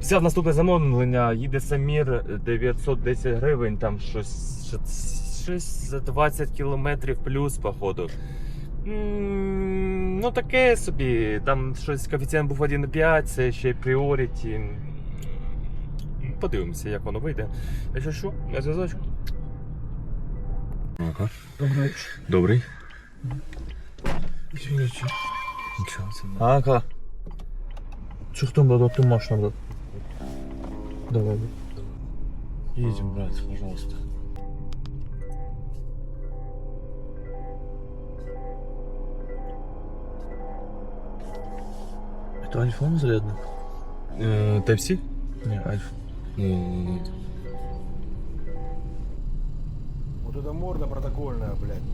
Взяв наступне замовлення, їде Самір 910 гривень, там щось, щось- за 20 кілометрів плюс, походу. М, Ну таке собі, там щось коефіцієнт був 1,5, це ще пріоріті. Подивимося, як воно вийде. Якщо що, на зв'язочку. Добрий. Извините. Нічого собі. Ага. Çıktım брат, оттың машина, брат. Давай, брат. Едем, брат, пожалуйста. Это айфон зарядный? Е, Type-C? Не, айфон. Ні, ні, ні. Вот эта морда протокольная, блядь.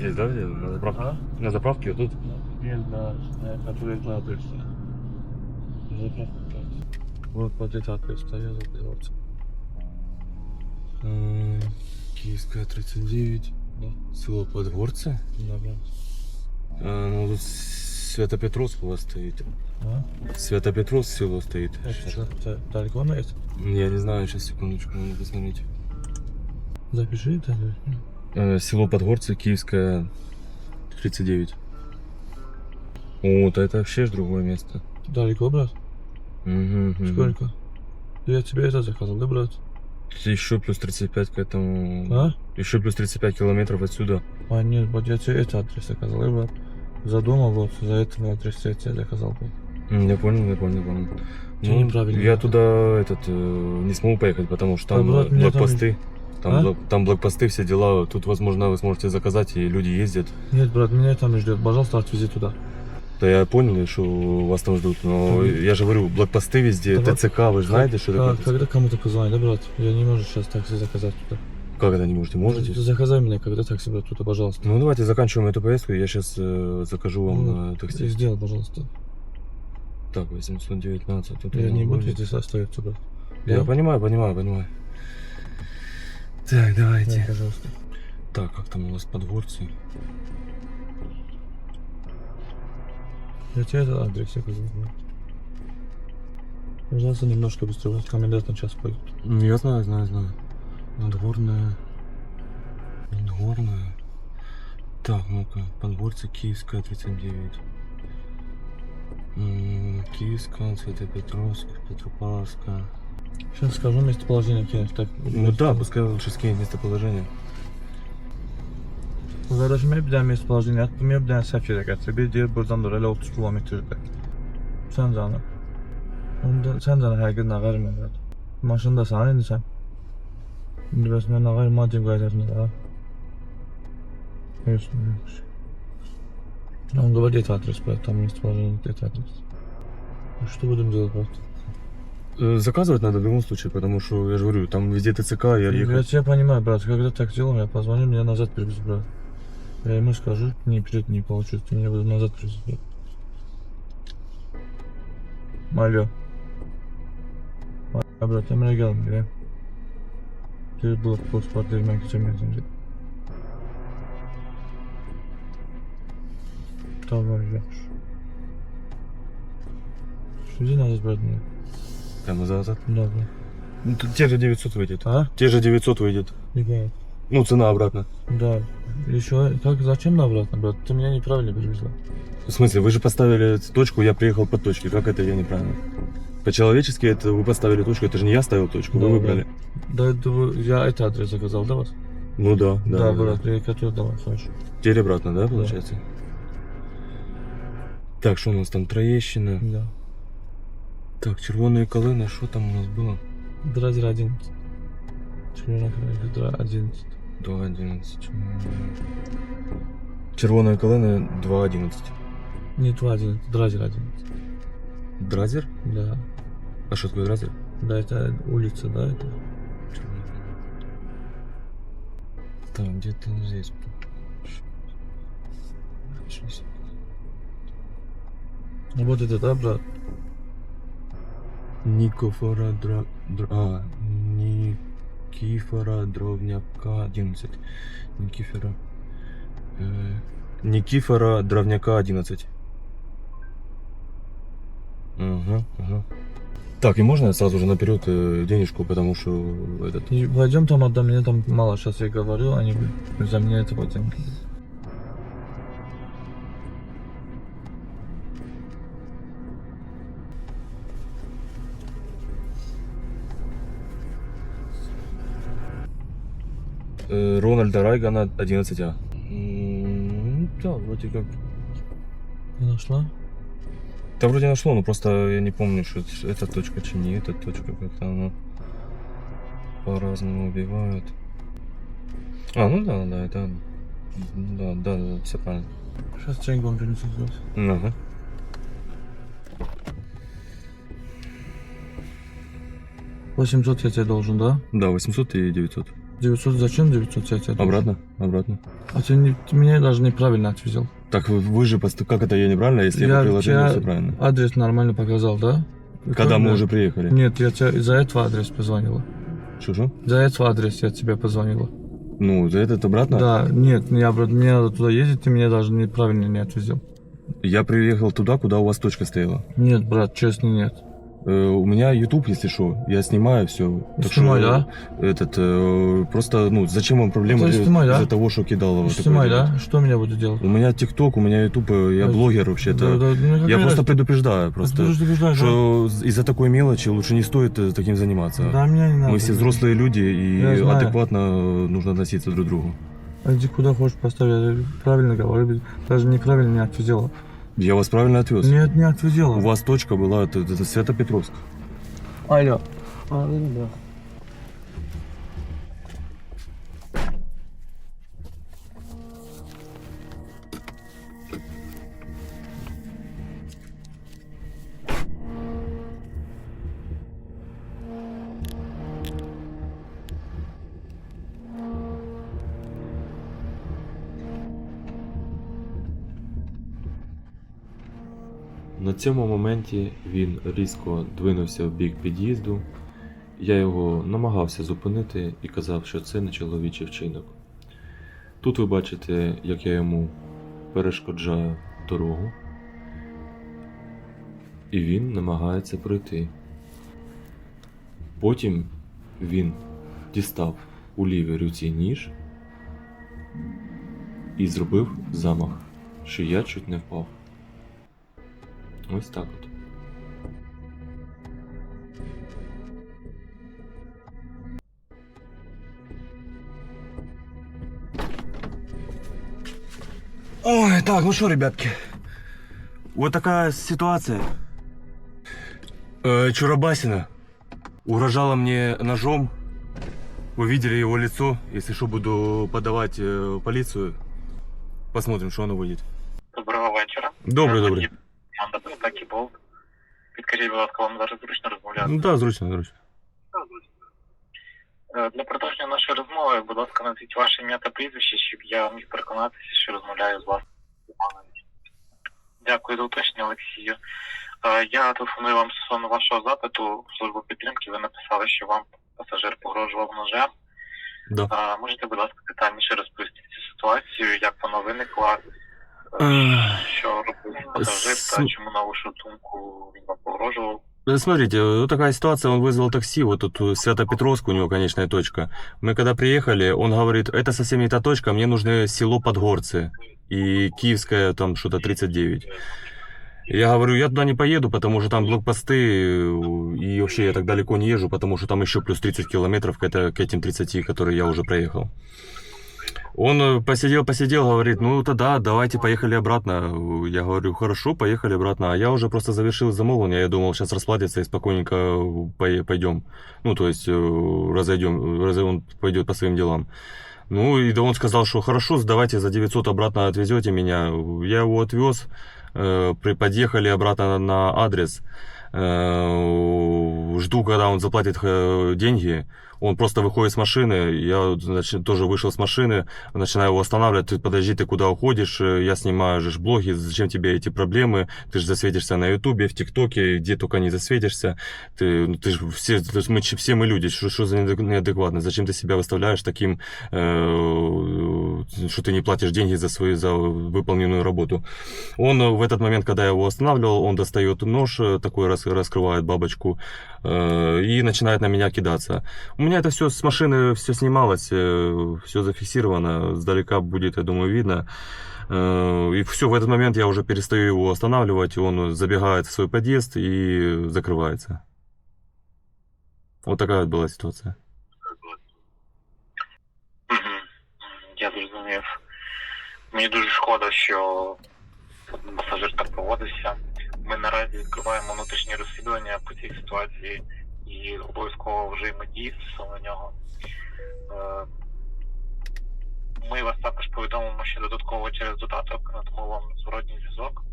Здесь, да, где? на заправке? А? На заправке вот тут? На, на который кладывается. Заправка. Вот под это отверстие я закрывался. М, Киевская 39. Да. Село Подгорце. Да, брат. А, ну тут Святопетровск у вас стоит. А? Святопетровск село стоит. Это далеко на это? Я не знаю, сейчас секундочку, надо посмотреть. Запиши это. Э, село Подгорце, Киевская 39. Вот, это вообще ж другое место. Далеко, брат? Мгм. Сколько? Я тебе это заказал, да, брат? Еще плюс 35 к этому. А? Еще плюс 35 километров отсюда. А, нет, вот я тебе это адрес заказал, да, брат? За дома вот, за этого адреса я тебе заказал. брат. Я понял, я понял, я понял. Чё неправильно? Я туда этот э, не смогу поехать, потому что там Да, брат, э, меня там блокпосты. Там, А? блок- там блокпосты, все дела. Тут, возможно, вы сможете заказать, и люди ездят. Нет, брат, меня там ждет. Пожалуйста, отвези туда. Да я понял, что вас там ждут, но Мгм. я же говорю, блокпосты везде, Да вот ТЦК, вы же знаете, что Как- такое? Когда кому-то позвонить, да, брат? Я не могу сейчас такси заказать туда. Как это не можете? Можете? Заказай мне, когда такси, брат, туда, пожалуйста. Ну давайте заканчиваем эту поездку, я сейчас закажу вам Ну, э, такси. сделай, пожалуйста. Так, 819. Тут Я не буду здесь остается, брат. Я Да? понимаю, понимаю, понимаю. Так, давайте. Да, пожалуйста. Так, как там у вас подгорцы? Я тебе этот адрес заказал, брат. Пожалуйста, немножко быстрее, брат. Комендант на час пойдет. Я знаю, знаю, знаю. Надгорная. Надгорная. Так, ну-ка. Подгорцы Киевская 39. М, Киевская, Святопетровск, Петропавловская. Сейчас скажу местоположение кинешь. Так, Ну да, пускай лучше скинет местоположение. Qardaşım bir dənə местоположение attım, bir dənə səhv yerə gətir. Bir deyir buradan da elə 30 kilometrdə. Sən canı. Onda sən canı həqiqət nə qarım elə. Maşında sən indi sən. İndi bəs mən nə qarım maddim qaydasında da. Yoxsun, yox. Он говорит адрес, брат, там местоположение, где адрес. Ну, Что будем делать, брат? Э, Заказывать надо в любом случае, потому что, я же говорю, там везде ТЦК, я Я ехал. тебя понимаю, брат, когда так делаем, я позвоню, меня назад привезут, брат. Я ему скажу, не вперед не получится, ты меня будут назад привезут, брат. Алло. А, брат, Emre gelmiyor. Bir blok post var vermek için yazınca. Tamam, yapmış. Что здесь надо назад. Да, брат. Ну, те же 900 выйдет. А? Те же 900 выйдет. Не понял. Ну, цена обратно. Да. Еще как зачем на обратно, брат? Ты меня неправильно перевезла. В смысле, вы же поставили точку, я приехал по точке. Как это я неправильно? По-человечески это вы поставили точку, это же не я ставил точку, Да, вы выбрали. Да, это вы- я это адрес заказал, да, вас? Ну да, да. Да, брат, я который давай, хочешь. Теперь обратно, да, получается? Так, что у нас там? Троещина. Да. Так, червоные колыны, что там у нас было? Дразер 11. Червона дра 11. 2.11. Червоные колыны 2.11. Не 2 11, Дразер 11. Дразер? Да. А что такое дразер? Да, это улица, да, это? Так, где-то здесь. Вот это, да, брат? Никофора Дра... Дра... А, Никифора Дровняка 11. Никифора... Э, Никифора Дровняка 11. Ага, ага. Так, и можно сразу же наперед э, денежку, потому что этот... Пойдем там отдам, мне там мало, сейчас я говорю, они за меня это потом. Рональда Райгана 11А. М, Да, вроде как. Нашла? Да вроде нашло, но просто я не помню, что это, эта точка чи не эта точка, как-то оно по-разному убивают. А, ну да, да, это... Да, да, да, все правильно. Сейчас деньги вам принесу здесь. Ага. Восемьсот я тебе должен, да? Да, 800 и 900. 900, зачем 900 я тебе? Обратно? Обратно. А ты, не, ты меня даже неправильно отвезел. Так вы, вы же, пост- как это я неправильно, если я, Я тебя- все правильно? Адрес нормально показал, да? Когда мы уже приехали. Нет, я тебе из-за этого адрес позвонила. Что-что? За этого адрес я тебе позвонила. Ну, за этот обратно? Да, нет, я, брат, мне надо туда ездить, ты меня даже неправильно не отвезел. Я приехал туда, куда у вас точка стояла. Нет, брат, честно, нет. Э, у меня YouTube, если что, я снимаю все. Снимай, да? Этот, э, просто, ну, зачем вам проблемы Ну, из- снимай, да? из-за того, что кидал вот Снимай, да? делать? Что меня будет делать? У меня TikTok, у меня YouTube, э, я Да, блогер Да, вообще-то. да, ну, какая Я просто разница? предупреждаю, просто, убеждаешь, что из-за такой мелочи лучше не стоит таким заниматься. да? Да, меня не надо. Мы все взрослые люди, и Я адекватно нужно относиться друг к другу. А Иди куда хочешь поставь, я правильно говорю, даже неправильно не отвезела. Я вас правильно отвез. Нет, не отвезела. У вас точка была, это, это Свято-Петровск. Алло. А, На цьому моменті він різко двинувся в бік під'їзду. Я його намагався зупинити і казав, що це не чоловічий вчинок. Тут ви бачите, як я йому перешкоджаю дорогу, і він намагається пройти. Потім він дістав у лівій руці ніж і зробив замах, що я чуть не впав. Ось так от. Ой, так, ну что, ребятки, вот такая ситуация. Э, Чурабасина угрожала мне ножом. Вы видели его лицо. Если что, буду подавать э, в полицию. Посмотрим, что оно выйдет. Доброго вечора. Добрий, добрий. Команда безпеки Болт. Підкажіть, будь ласка, вам зараз зручно розмовляти? Ну да, зручно, зручно. Е, Для продовження нашої розмови, будь ласка, назвіть ваше ім'я та прізвище, щоб я міг переконатися, що розмовляю з вас. Дякую за уточнення, Олексію. Е, Я телефоную вам стосовно вашого запиту в службу підтримки. Ви написали, що вам пасажир погрожував ножем. Да. Е, Можете, будь ласка, детальніше розповісти цю ситуацію, як вона виникла, що робив пасажир та су- чому, на вашу думку, він вам погрожував? Смотрите, вот такая ситуация, он вызвал такси, вот тут Свято-Петровск, у него конечная точка. Мы когда приехали, он говорит, это совсем не та точка, мне нужно село Подгорцы и Киевская там что-то 39. Я говорю, я туда не поеду, потому что там блокпосты, и вообще я так далеко не езжу, потому что там еще плюс 30 километров к, это, к этим 30, которые я уже проехал. Он э, посидел, посидел, говорит, ну тогда давайте поехали обратно. Я говорю, хорошо, поехали обратно. А я уже просто завершил замолвание, я думал, сейчас расплатится и спокойненько пое- пойдем. Ну, то есть э, разойдем, раз он пойдет по своим делам. Ну, и да он сказал, что хорошо, давайте за 900 обратно отвезете меня. Я его отвез, э, подъехали обратно на адрес. Э, Жду, когда он заплатит э, деньги. Он просто выходит с машины. Я значит, тоже вышел с машины, начинаю его останавливать. Ты подожди, ты куда уходишь? Э, Я снимаю же блоги. Зачем тебе эти проблемы? Ты же засветишься на Ютубе, в ТикТоке, где только не засветишься. Ты, ну, ты же все, мы, все мы люди. Что, что за неадек- неадекватно? Зачем ты себя выставляешь таким, э, что ты не платишь деньги за свою за выполненную работу? Он э, в этот момент, когда я его останавливал, он достает нож, э, такой рас, раскрывает бабочку э, и начинает на меня кидаться. У меня это все с машины все снималось, все зафиксировано, сдалека будет, я думаю, видно. Э, И все, в этот момент я уже перестаю его останавливать, он забегает в свой подъезд и закрывается. Вот такая вот была ситуация. Мгм. Я зрозумів. Мені дуже шкода, що пасажир так поводився. Ми наразі відкриваємо внутрішнє розслідування по цій ситуації і обов'язково вжиємо дії стосовно нього. Е, Ми вас також повідомимо ще додатково через додаток, надамо вам зворотній зв'язок.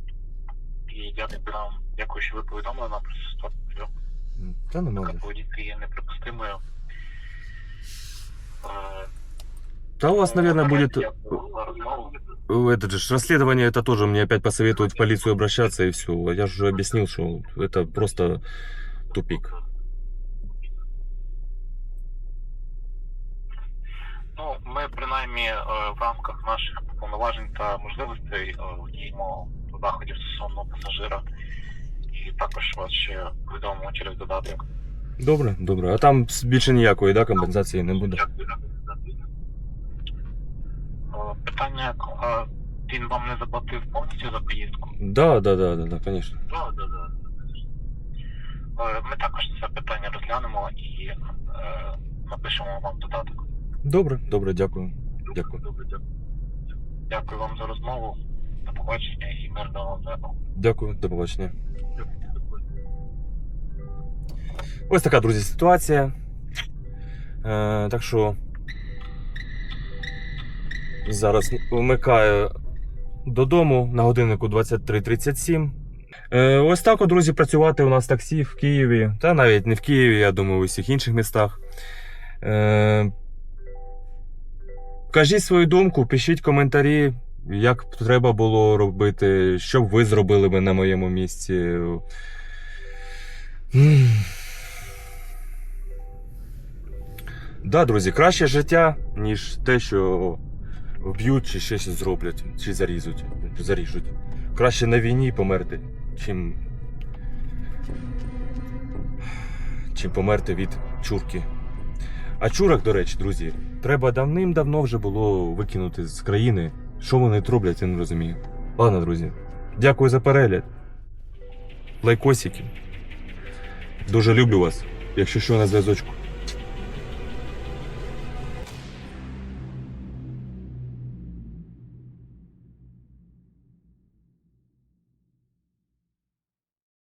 І дякую вам, дякую, що ви повідомили нам про цю ситуацію. Да, Така поведінка є неприпустимою. Е, Да, у вас, наверное, будет Дякую за розмову. этот же ж расследование, это тоже мне опять посоветуют в полицию обращаться и все. Я же уже объяснил, что это просто тупик. Ми принаймні е, в рамках наших повноважень та можливостей е, діємо заходів стосовно пасажира. І також вас ще повідомимо через додаток. Добре, добре. А там більше ніякої да, компенсації не буде. Е, Питання, а він вам не заплатив повністю за поїздку? Да, да, да, да, да, конечно. Так, так, так. Ми також це питання розглянемо і напишемо вам додаток. Добре, добре, дякую. Дякую. Дякую вам за розмову. До побачення і мирного вам неба. Дякую, до побачення. Ось така, друзі, ситуація. Е, так що зараз вмикаю додому на годиннику 23.37. Е, ось так, друзі, працювати у нас таксі в Києві, та навіть не в Києві, я думаю, у всіх інших містах. Е, кажіть свою думку, пишіть коментарі, як треба було робити, що ви зробили би на моєму місці. Да, друзі, краще життя, ніж те, що вб'ють чи щось зроблять, чи зарізуть, заріжуть. Краще на війні померти, чим. чим померти від чурки. А чурок, до речі, друзі, треба давним-давно вже було викинути з країни. Що вони роблять, я не розумію. Ладно, друзі, дякую за перегляд. Лайкосики. Дуже люблю вас. Якщо що на зв'язочку.